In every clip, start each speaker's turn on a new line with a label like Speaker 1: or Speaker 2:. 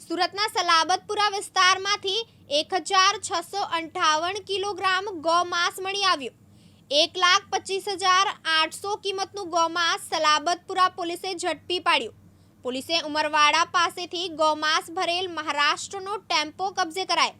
Speaker 1: સુરતના સલાબતપુરા વિસ્તારમાંથી એક હજાર છસો અંઠાવન કિલોગ્રામ ગૌમાંસ મળી આવ્યું. એક લાખ પચીસ હજાર આઠસો કિંમતનું ગૌમાંસ સલાબતપુરા પોલીસે ઝડપી પાડ્યું. પોલીસે ઉમરવાડા પાસેથી ગૌમાંસ ભરેલ મહારાષ્ટ્રનો ટેમ્પો કબજે કરાયો.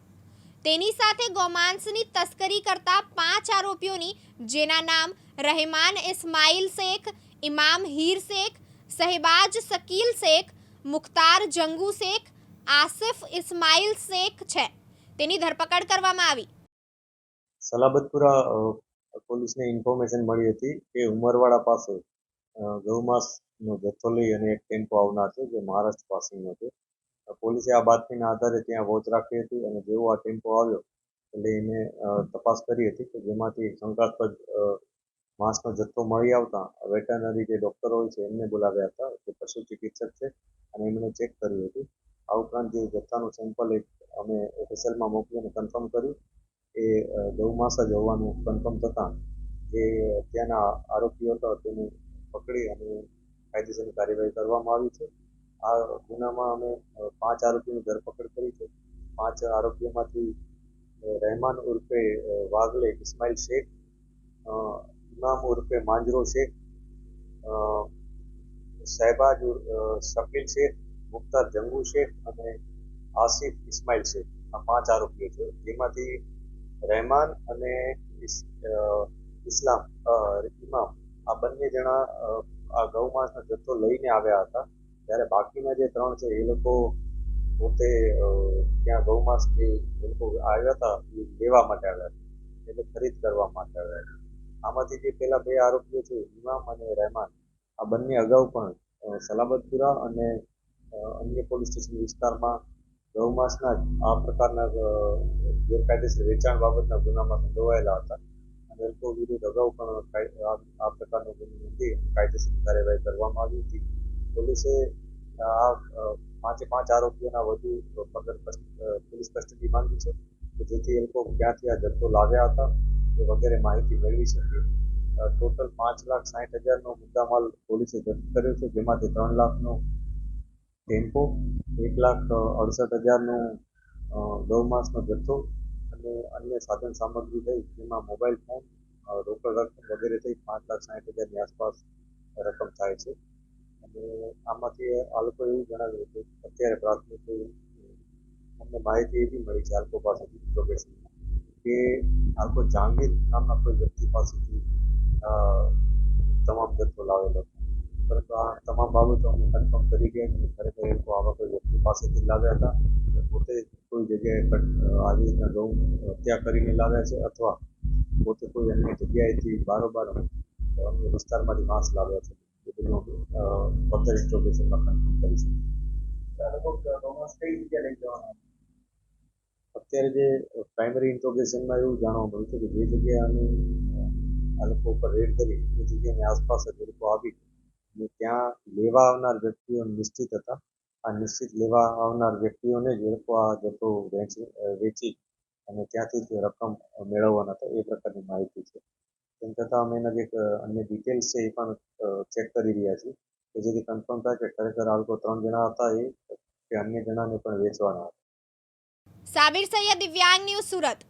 Speaker 1: તેની સાથે ગૌમાંસની તસ્કરી કરતા પાંચ આરોપીઓની, જેના નામ રહેમાન ઇસ્માઇલ શેખ, ઇમામ હીર શેખ સહેબાજ શકીલ શેખ, મુખ્તાર જંગુ શેખ આસિફ ઇસ્માઇલ શેખ છે. તેની ધરપકડ કરવામાં આવી.
Speaker 2: સલાબતપુરા પોલીસને ઇન્ફોર્મેશન મળી હતી કે ઉમરવાડા પાસે ગૌમાસનો જથ્થો લઈ અને એક ટેમ્પો આવનાર છે જે મહારાષ્ટ્ર પાસેનો છે. પોલીસે આ બાતમીના આધારે ત્યાં વોચ રાખી હતી અને જેવો આ ટેમ્પો આવ્યો એટલે એને તપાસ કરી હતી કે જેમાંથી શંકાસ્પદ માંસનો જથ્થો મળી આવતા વેટરનરી જે ડૉક્ટર હોય છે એમને બોલાવ્યા હતા જે પશુ ચિકિત્સક છે અને એમણે ચેક કર્યું હતું. આ ઉપરાંત જે જથ્થાનું સેમ્પલ એક અમે ઓફિસરમાં મોકલીને કન્ફર્મ કર્યું. એ અ, જ હોવાનું કન્ફર્મ થતાં જે ત્યાંના આરોપીઓ હતા તેને પકડી અને કાયદેસરની કાર્યવાહી કરવામાં આવી છે. આ ગુનામાં અમે પાંચ આરોપીની ધરપકડ કરી છે. પાંચ આરોપીઓમાંથી રહેમાન ઉર્ફે વાઘલે ઇસ્માઇલ શેખ ઇમામ ઉર્ફે માંજરો શેખ સાહેબાજ શકીલ શેખ મુખ્તાર જંગુ શેખ અને આસિફ ઇસ્માઇલ શેખ. આ પાંચ આરોપીઓ છે. જેમાંથી રહેમાન અને ઇસ- ઇસ્લામ ઇમામ આ બંને જણા આ ગૌમાંસનો જથ્થો લઈને આવ્યા હતા. જ્યારે બાકીના જે ત્રણ છે, એ લોકો પોતે ત્યાં ગૌમાંસ જે એ લોકો આવ્યા હતા, એ લેવા માટે આવ્યા હતા. એટલે ખરીદ કરવા માટે આવ્યા હતા. આમાંથી જે પેલા બે આરોપીઓ છે, ઇમામ અને રહેમાન, આ બંને અગાઉ પણ સલામતપુરા અને અન્ય પોલીસ સ્ટેશન વિસ્તારમાં ગૌમાંસના આ પ્રકારના ગેરકાયદેસર વેચાણ બાબતના ગુનામાં સંડોવાયેલા હતા. અને લોકો વિરુદ્ધ અગાઉ પણ આ પ્રકારનો ગુનો નોંધી કાયદેસરની કાર્યવાહી કરવામાં આવી હતી. પોલીસે આ પાંચે પાંચ આરોપીઓના વધુ પકડ પોલીસ કસ્ટડી માંગી છે કે જેથી એ લોકો ક્યાંથી આ જથ્થો લાવ્યા હતા એ વગેરે માહિતી મેળવી શકે. ટોટલ પાંચ લાખ સાઠ હજારનો મુદ્દામાલ પોલીસે જપ્ત કર્યો છે, જેમાંથી ત્રણ લાખનો ટેમ્પો એક લાખ અડસઠ હજારનો અ, ગૌમાંસનો જથ્થો અને અન્ય સાધન સામગ્રી લઈ જેમાં મોબાઈલ ફોન રોકડ રકમ વગેરે થઈ પાંચ લાખ સાઠ હજારની આસપાસ રકમ થાય છે. અને આમાંથી આ લોકો એવું જણાવ્યું કે અત્યારે પ્રાથમિક અમને માહિતી એવી મળી છે આ લોકો પાસેથી ઇન્ફોર્મેશનમાં કે આ લોકો જહાંગીર નામના કોઈ વ્યક્તિ પાસેથી તમામ જથ્થો લાવેલો પરંતુ આ તમામ બાબતો અમે કન્ફર્મ કરી ગયા કે ખરેખર એ લોકો આવા કોઈ વ્યક્તિ પાસેથી જ લાવ્યા હતા અને પોતે કોઈ જગ્યાએ કટ- અ, આવી રીતના ગૌ હત્યા કરીને લાવ્યા છે અથવા પોતે કોઈ અન્ય જગ્યાએથી બારોબાર અન્ય વિસ્તારમાંથી માંસ લાવ્યા છે એ બધું અમે ફર્ધર ઇન્ટ્રોગેશનમાં કન્ફર્મ કરી શકીએ અત્યારે જે પ્રાઇમરી ઇન્ટ્રોગેશનમાં એવું જાણવા મળ્યું છે કે જે જગ્યાએ અમે અ, આ લોકો ઉપર રેડ કરી એ જગ્યાની આસપાસ જ એ લોકો આવી અને ત્યાં લેવા આવનાર વ્યક્તિઓ નિશ્ચિત હતા. આ નિશ્ચિત લેવા આવનાર વ્યક્તિઓને જ એ આ જથ્થો વેચી વેચી અને ત્યાંથી જે રકમ મેળવવાના હતા. એ પ્રકારની માહિતી છે. તેમ છતાં અમે એના જે અન્ય ડિટેલ્સ છે એ પણ ચેક કરી રહ્યા છીએ કે જેથી કન્ફર્મ થાય કે ખરેખર આ લોકો ત્રણ જણા હતા એ કે અન્ય જણાને પણ વેચવાના હતા.
Speaker 1: સાબિર સૈયદ દિવ્યાંગ ન્યૂઝ સુરત.